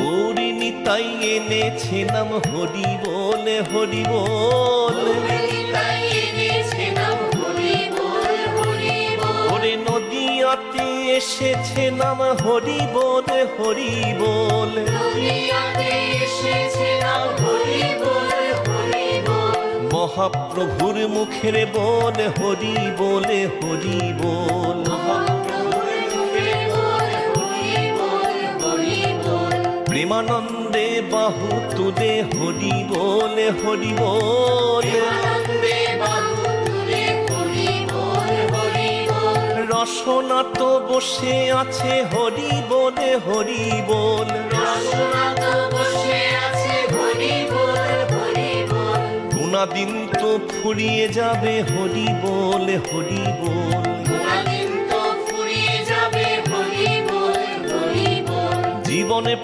গৌরিনী তাই এনেছে নাম হরি বলে হরি বলে। ওরে নদিয়াতে এসেছে নাম হরি বলে হরি বলে। মহাপ্রভুর মুখের বলে, হরি বলে, হরি বল। প্রেমানন্দে বাহু তুলে হরি বলে হরি বলে। রসনা তো বসে আছে হরি বলে হরি বল। গুণাদিন তো ফুরিয়ে যাবে হরি বলে হরি বল। জীবনে